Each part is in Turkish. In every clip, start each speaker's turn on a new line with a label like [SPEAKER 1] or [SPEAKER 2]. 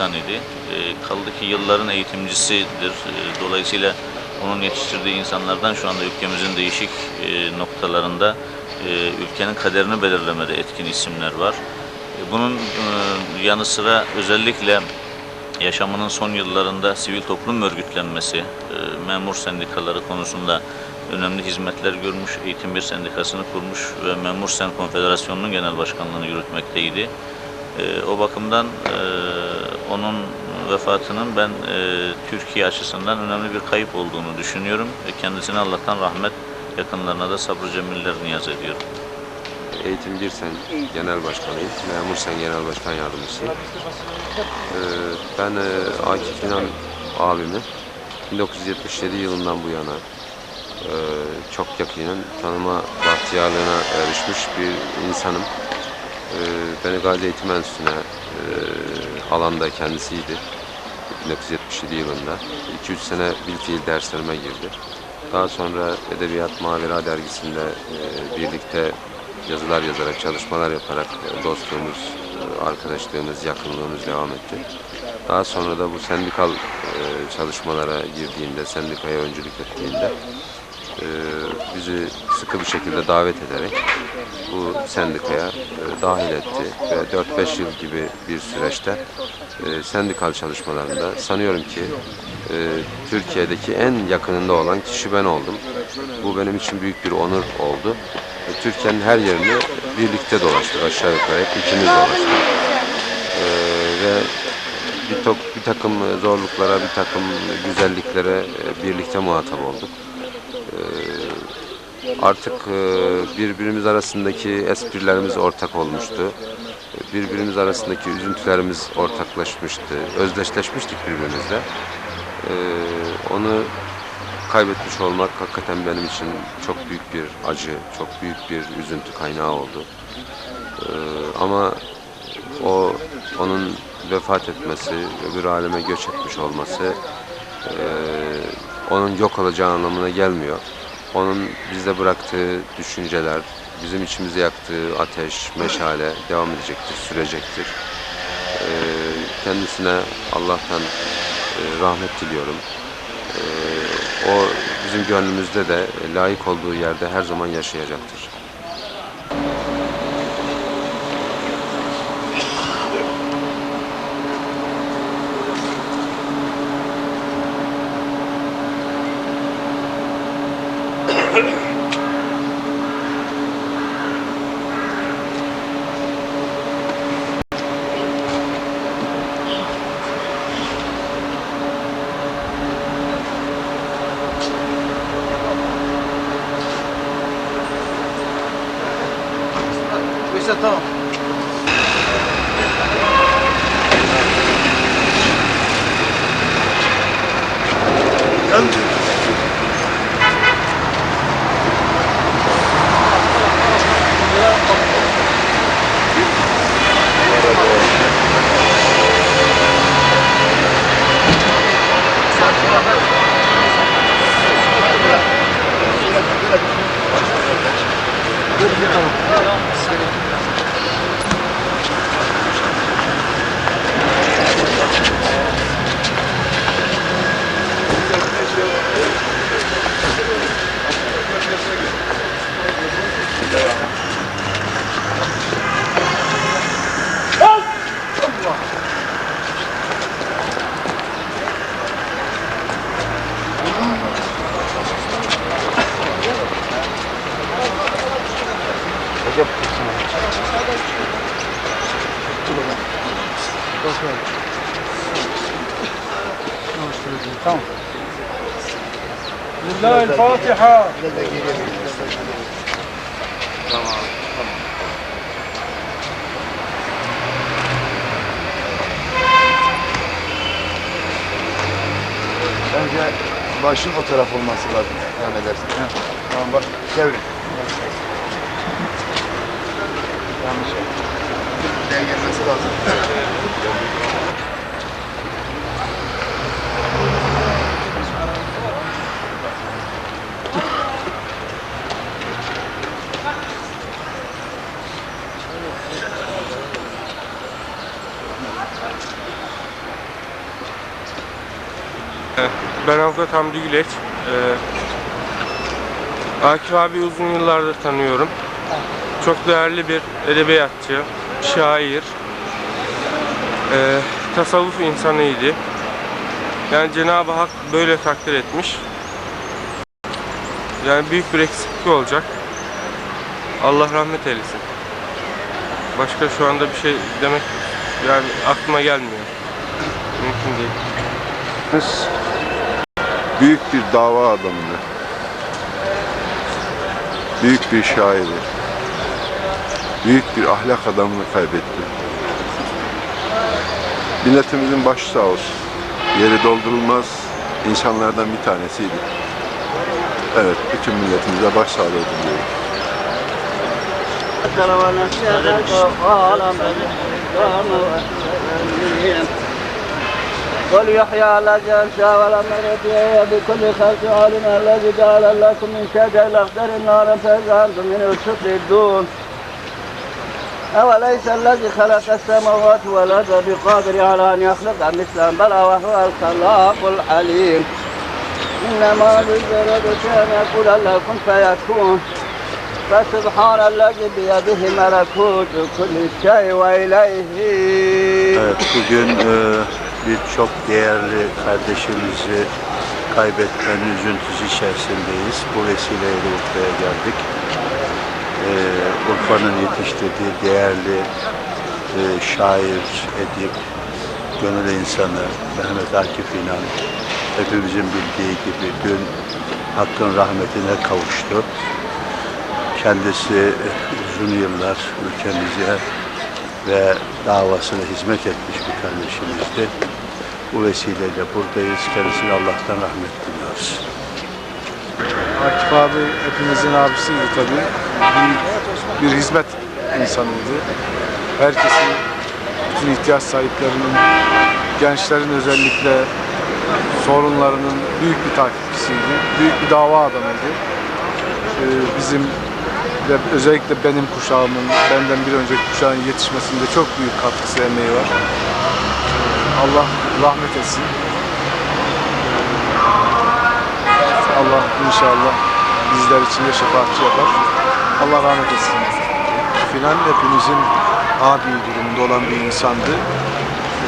[SPEAKER 1] insan idi. E, kaldı ki yılların eğitimcisidir. E, dolayısıyla onun yetiştirdiği insanlardan şu anda ülkemizin değişik e, noktalarında e, ülkenin kaderini belirlemede etkin isimler var. E, bunun e, yanı sıra özellikle yaşamının son yıllarında sivil toplum örgütlenmesi, e, memur sendikaları konusunda önemli hizmetler görmüş, Eğitim Bir Sendikası'nı kurmuş ve Memur Sen Konfederasyonu'nun genel başkanlığını yürütmekteydi. E, o bakımdan e, onun vefatının ben e, Türkiye açısından önemli bir kayıp olduğunu düşünüyorum. ve Kendisine Allah'tan rahmet, yakınlarına da sabrı cemiller niyaz ediyorum.
[SPEAKER 2] Eğitim Bir Sen Genel Başkanıyım. Memur Sen Genel Başkan Yardımcısıyım. Ee, ben e, Akif İnan abimi 1977 yılından bu yana e, çok yakinen tanıma bahtiyarlığına erişmiş bir insanım. E, beni Gazi Eğitim Enstitüsü'ne alanda kendisiydi. 1977 yılında. 2-3 sene bilfiil derslerime girdi. Daha sonra Edebiyat Mavera dergisinde e, birlikte yazılar yazarak, çalışmalar yaparak e, dostluğumuz, e, arkadaşlığımız, yakınlığımız devam etti. Daha sonra da bu sendikal çalışmalara girdiğinde, sendikaya öncülük ettiğinde e, bizi sıkı bir şekilde davet ederek bu sendikaya e, dahil etti ve 4-5 yıl gibi bir süreçte e, sendikal çalışmalarında sanıyorum ki Türkiye'deki en yakınında olan kişi ben oldum. Bu benim için büyük bir onur oldu. Türkiye'nin her yerini birlikte dolaştık aşağı yukarı hep ikimiz dolaştık. Ve bir, bir takım zorluklara, bir takım güzelliklere birlikte muhatap olduk. Artık e, birbirimiz arasındaki esprilerimiz ortak olmuştu. Birbirimiz arasındaki üzüntülerimiz ortaklaşmıştı. Özdeşleşmiştik birbirimizle. E, Onu kaybetmiş olmak hakikaten benim için çok büyük bir acı, çok büyük bir üzüntü kaynağı oldu. E, Ama o onun vefat etmesi, öbür aleme göç etmiş olması e, onun yok olacağı anlamına gelmiyor. Onun bizde bıraktığı düşünceler, bizim içimize yaktığı ateş, meşale devam edecektir, sürecektir. E, kendisine Allah'tan e, rahmet diliyorum. E, o bizim gönlümüzde de layık olduğu yerde her zaman yaşayacaktır.
[SPEAKER 3] Veysel tamam. Tamam.
[SPEAKER 4] Korkuyorum. Tamam. Lillahi'l Fatiha. Tamam.
[SPEAKER 3] Bence başın o taraf olması lazım. Devam edersin. Evet. Tamam bak. Çevir. Yanlış yaptım. Gelmesi lazım.
[SPEAKER 4] Ben avukat Hamdi Güleç. Ee, Akif abi uzun yıllardır tanıyorum. Çok değerli bir edebiyatçı, şair, ee, tasavvuf insanıydı. Yani Cenab-ı Hak böyle takdir etmiş. Yani büyük bir eksiklik olacak. Allah rahmet eylesin. Başka şu anda bir şey demek yani aklıma gelmiyor. Mümkün değil.
[SPEAKER 3] Biz büyük bir dava adamını, büyük bir şairi, büyük bir ahlak adamını kaybettik. Milletimizin başı sağ olsun. Yeri doldurulmaz insanlardan bir tanesiydi. Evet, bütün milletimize başsağlığı diliyorum.
[SPEAKER 5] وليحيى الذي انشا ولم يرد بكل خلق عالم الذي جعل لكم من شجر الاخضر نارا فاذا انتم منه تخرجون أوليس الذي خلق السماوات والأرض بقادر على أن يخلق مثلهم بل وهو الخلاق الحليم إنما بالجرد أن يقول لكم فيكون فسبحان الذي بيده ملكوت كل شيء وإليه
[SPEAKER 6] Evet, bugün e, birçok değerli kardeşimizi kaybetmenin üzüntüsü içerisindeyiz. Bu vesileyle Urfa'ya geldik. E, Urfa'nın yetiştirdiği değerli e, şair, edip, gönül insanı Mehmet Akif İnan hepimizin bildiği gibi dün Hakk'ın rahmetine kavuştu. Kendisi e, uzun yıllar ülkemize ve davasına hizmet etmiş bir kardeşimizdi. Bu vesileyle buradayız. Kendisine Allah'tan rahmet diliyoruz.
[SPEAKER 7] Akif abi hepimizin abisiydi tabii. Bir, bir hizmet insanıydı. Herkesin, bütün ihtiyaç sahiplerinin, gençlerin özellikle sorunlarının büyük bir takipçisiydi. Büyük bir dava adamıydı. Ee, bizim ve özellikle benim kuşağımın, benden bir önceki kuşağın yetişmesinde çok büyük katkısı, emeği var. Allah rahmet etsin. Allah inşallah bizler için de şefaatçi yapar. Allah rahmet etsin.
[SPEAKER 8] Finan hepimizin abi durumunda olan bir insandı.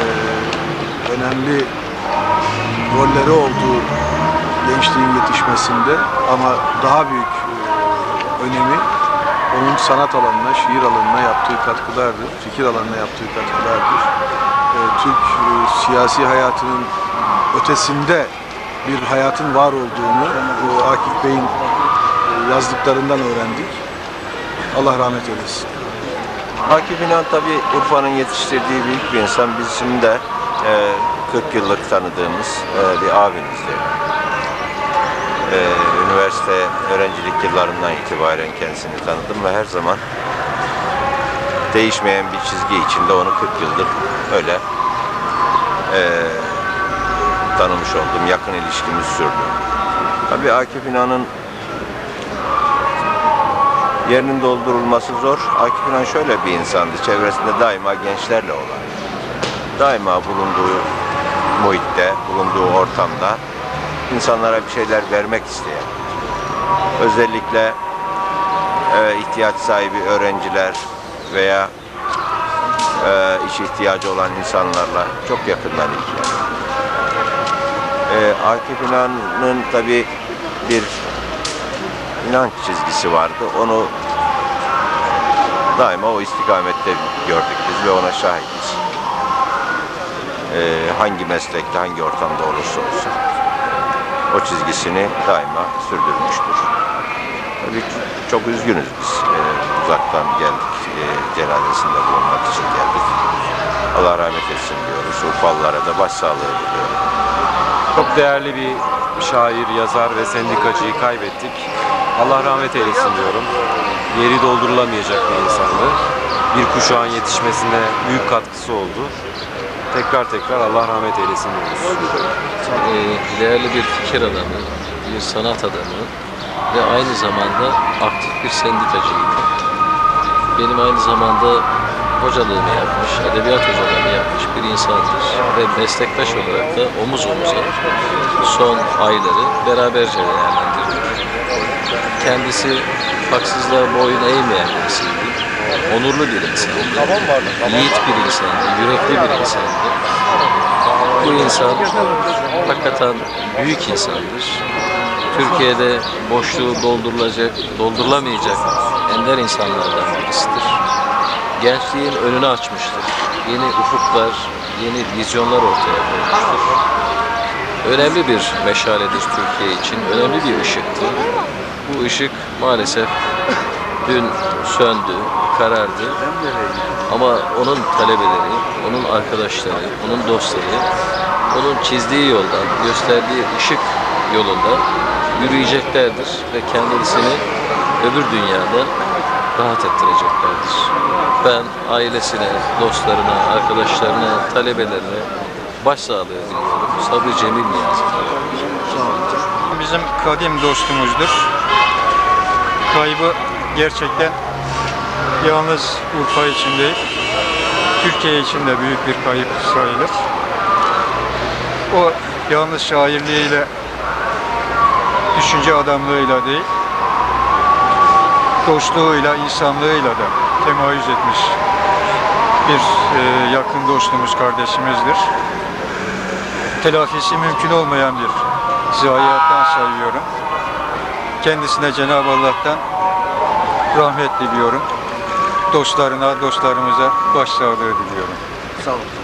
[SPEAKER 8] Ee, önemli rolleri oldu gençliğin yetişmesinde ama daha büyük e, önemi onun sanat alanına, şiir alanına yaptığı katkılardır, fikir alanına yaptığı katkılardır. Ee, Türk e, siyasi hayatının ötesinde bir hayatın var olduğunu e, Akif Bey'in e, yazdıklarından öğrendik. Allah rahmet eylesin.
[SPEAKER 9] Akif İnan tabii Urfa'nın yetiştirdiği büyük bir insan. Bizim de e, 40 yıllık tanıdığımız e, bir abimizdi. E, üniversite öğrencilik yıllarından itibaren kendisini tanıdım ve her zaman değişmeyen bir çizgi içinde onu 40 yıldır öyle e, tanımış oldum. Yakın ilişkimiz sürdü. Tabii Akif İnan'ın yerinin doldurulması zor. Akif İnan şöyle bir insandı. Çevresinde daima gençlerle olan. Daima bulunduğu muhitte, bulunduğu ortamda insanlara bir şeyler vermek isteyen. Özellikle e, ihtiyaç sahibi öğrenciler veya e, iş ihtiyacı olan insanlarla çok yakından ilgileniyor. E, Akif İnan'ın tabi bir inanç çizgisi vardı. Onu daima o istikamette gördük biz ve ona şahidiz. Ee, hangi meslekte, hangi ortamda olursa olsun o çizgisini daima sürdürmüştür. Tabii çok üzgünüz biz. Ee, uzaktan geldik. Ee, cenazesinde bulunmak için geldik. Allah rahmet etsin diyoruz. Urfalılara da başsağlığı diliyorum.
[SPEAKER 10] Çok değerli bir şair, yazar ve sendikacıyı kaybettik. Allah rahmet eylesin diyorum. Yeri doldurulamayacak bir insandı. Bir kuşağın yetişmesine büyük katkısı oldu. Tekrar tekrar Allah rahmet eylesin diyoruz.
[SPEAKER 11] Ee, değerli bir fikir adamı, bir sanat adamı ve aynı zamanda aktif bir sendikacıydı. Benim aynı zamanda hocalığını yapmış, edebiyat hocalığını yapmış bir insandır. Ve meslektaş olarak da omuz omuza son ayları beraberce değerlendirdik. Kendisi haksızlığa boyun eğmeyen birisiydi. Onurlu bir insandı. Yiğit bir insandı, yürekli bir insandı. Bu insan hakikaten büyük insandır. Türkiye'de boşluğu doldurulacak, doldurulamayacak ender insanlardan birisidir. Gençliğin önünü açmıştır. Yeni ufuklar, yeni vizyonlar ortaya koymuştur. Önemli bir meşaledir Türkiye için, önemli bir ışıktı. Bu ışık maalesef dün söndü, karardı. Ama onun talebeleri, onun arkadaşları, onun dostları, onun çizdiği yoldan, gösterdiği ışık yolunda yürüyeceklerdir ve kendisini öbür dünyada rahat ettireceklerdir. Ben ailesine, dostlarına, arkadaşlarına, talebelerine başsağlığı diliyorum. Sabri Cemil Niyazi.
[SPEAKER 12] Bizim kadim dostumuzdur. Kaybı gerçekten yalnız Urfa için değil, Türkiye için de büyük bir kayıp sayılır. O yalnız şairliğiyle, düşünce adamlığıyla değil, dostluğuyla, insanlığıyla da temayüz etmiş bir e, yakın dostumuz, kardeşimizdir. Telafisi mümkün olmayan bir zayiattan sayıyorum. Kendisine Cenab-ı Allah'tan rahmet diliyorum. Dostlarına, dostlarımıza başsağlığı diliyorum. Sağ olun.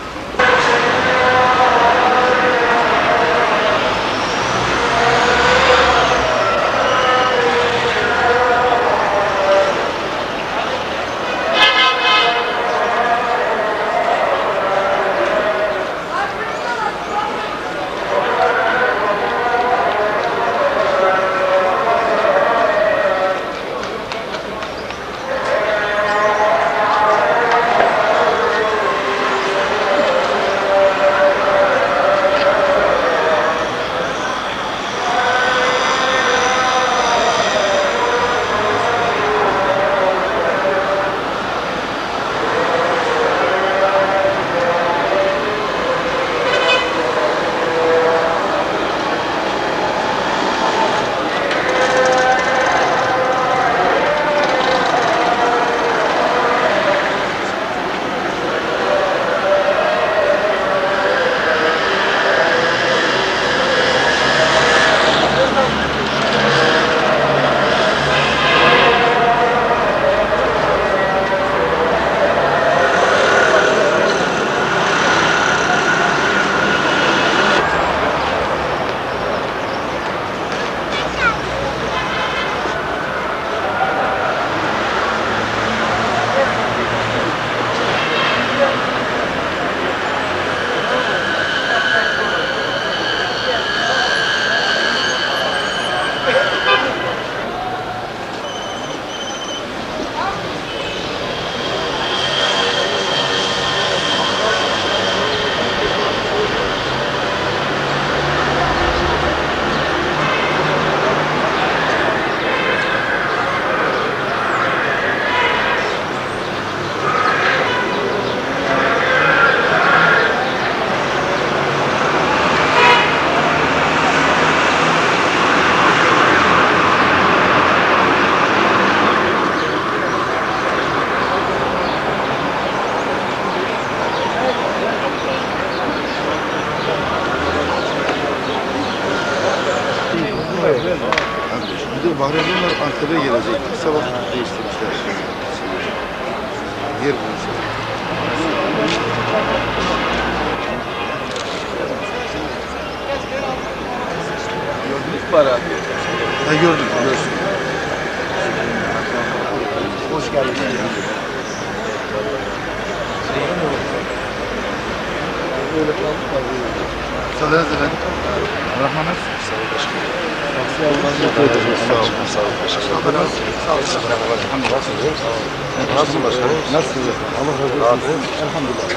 [SPEAKER 3] Nasılsın başkanım? Nasılsınız? Allah razı olsun. Elhamdülillah.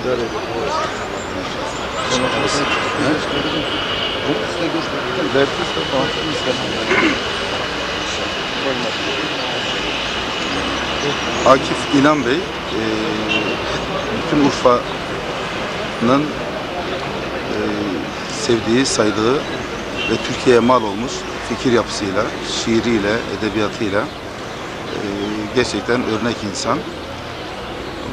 [SPEAKER 3] İdare ediyoruz.
[SPEAKER 13] Akif İnan Bey, e, bütün Urfa'nın e, sevdiği, saydığı ve Türkiye'ye mal olmuş fikir yapısıyla, şiiriyle, edebiyatıyla e, gerçekten örnek insan.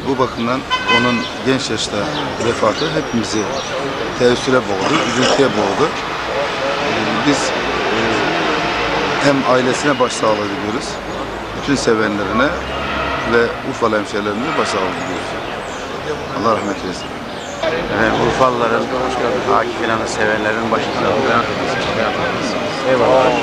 [SPEAKER 13] Bu bakımdan onun genç yaşta vefatı hepimizi teessüre boğdu, üzüntüye boğdu. E, biz e, hem ailesine başsağlığı diliyoruz, bütün sevenlerine ve Urfalı hemşehrilerimize başsağlığı diliyoruz. Allah rahmet eylesin.
[SPEAKER 14] Efendim, Urfalıların, Akif İnan'ı sevenlerin başında olan Eyvallah.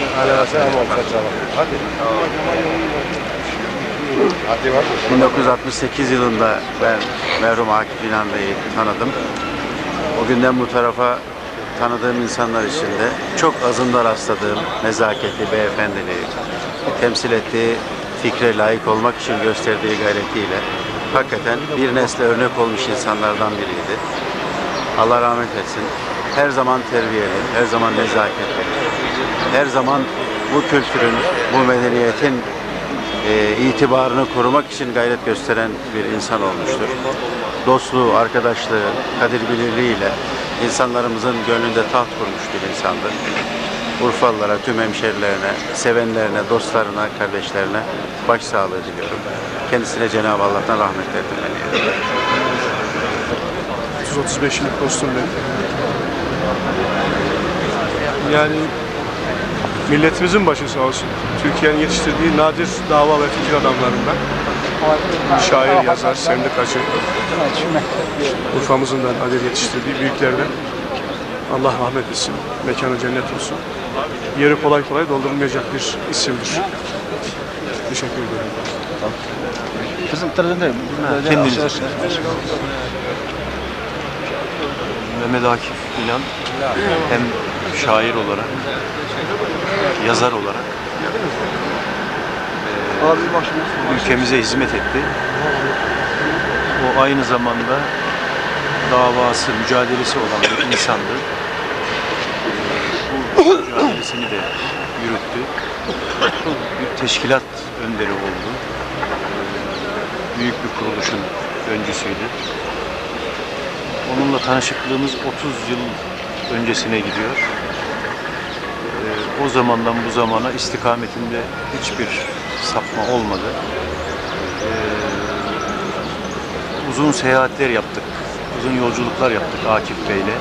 [SPEAKER 14] 1968 yılında ben merhum Akif İnan Bey'i tanıdım. O günden bu tarafa tanıdığım insanlar içinde çok azında rastladığım nezaketi, beyefendiliği, temsil ettiği fikre layık olmak için gösterdiği gayretiyle hakikaten bir nesle örnek olmuş insanlardan biriydi. Allah rahmet etsin. Her zaman terbiyeli, her zaman nezaketli, her zaman bu kültürün, bu medeniyetin e, itibarını korumak için gayret gösteren bir insan olmuştur. Dostluğu, arkadaşlığı, kadir bilirliğiyle insanlarımızın gönlünde taht kurmuş bir insandı. Urfalılara, tüm hemşerilerine, sevenlerine, dostlarına, kardeşlerine başsağlığı diliyorum. Kendisine Cenab-ı Allah'tan rahmetler dilerim.
[SPEAKER 7] 30-35 yıllık dostum benim. Yani milletimizin başı sağ olsun. Türkiye'nin yetiştirdiği nadir dava ve fikir adamlarından. Şair, yazar, sendikacı. Urfa'mızın da nadir yetiştirdiği büyüklerden. Allah rahmet etsin. Mekanı cennet olsun. Yeri kolay kolay doldurulmayacak bir isimdir. Teşekkür ederim.
[SPEAKER 15] Kendiniz. Mehmet Akif İnan hem şair olarak, yazar olarak eee, ülkemize hizmet etti. O aynı zamanda davası, mücadelesi olan bir insandı. Bu mücadelesini de yürüttü. Bir teşkilat önderi oldu. Eee, Büyük bir kuruluşun öncüsüydü. Onunla tanışıklığımız 30 yıl öncesine gidiyor. Ee, o zamandan bu zamana istikametinde hiçbir sapma olmadı. Ee, uzun seyahatler yaptık, uzun yolculuklar yaptık Akif Bey'le.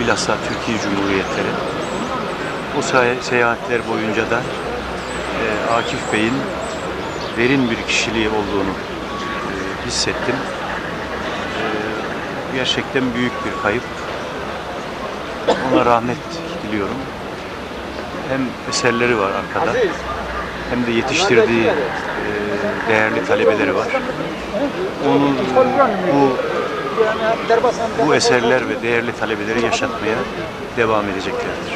[SPEAKER 15] Bilhassa Türkiye Cumhuriyetleri. O se- seyahatler boyunca da e, Akif Bey'in derin bir kişiliği olduğunu e, hissettim gerçekten büyük bir kayıp. Ona rahmet diliyorum. Hem eserleri var arkada, hem de yetiştirdiği e, değerli talebeleri var. Onun bu bu eserler ve değerli talebeleri yaşatmaya devam edeceklerdir.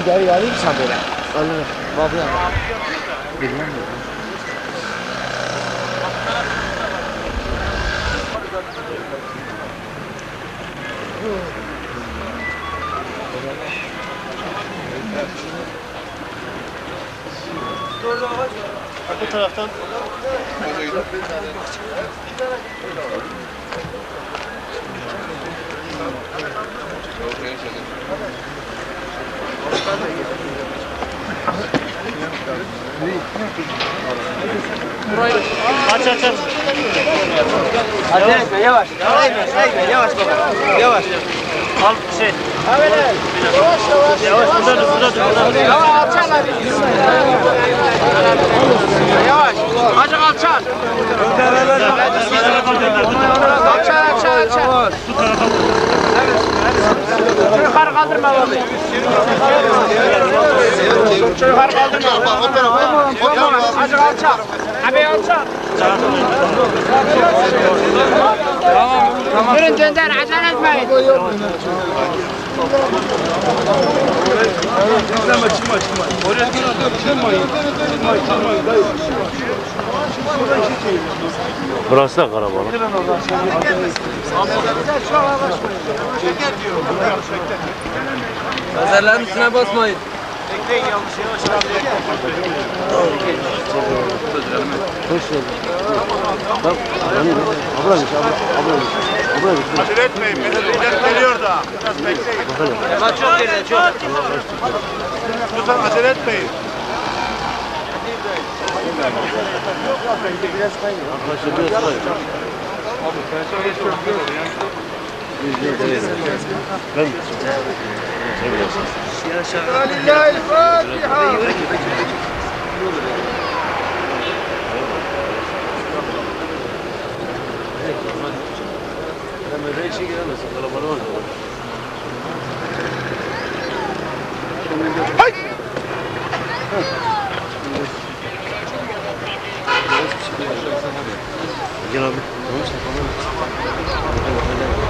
[SPEAKER 16] Bak gel geleyim sen böyle. Alın. Bak ya. Bu taraftan Aç aç aç. Acele etme yavaş. Yavaş etme yavaş baba. Yavaş. Al şey. Yavaş yavaş. Yavaş burada dur burada dur. Yavaş alçal hadi. Yavaş. Acık alçal. Alçal alçal alçal. Şu yukarı kaldırma abi. Şu yukarı kaldırma. O tarafa. O tarafa. Acık alçal. Abi alçal. Tamam. Durun dönder acele etmeyin.
[SPEAKER 17] Burası da karabalık.
[SPEAKER 16] Lazerlerin üstüne basmayın.
[SPEAKER 18] Acele etmeyin. Millet geliyor da. Biraz bekleyin.
[SPEAKER 16] Ama çok geride çok.
[SPEAKER 18] Lütfen acele etmeyin. Ay!
[SPEAKER 16] Lillahi Fatiha. Üstünden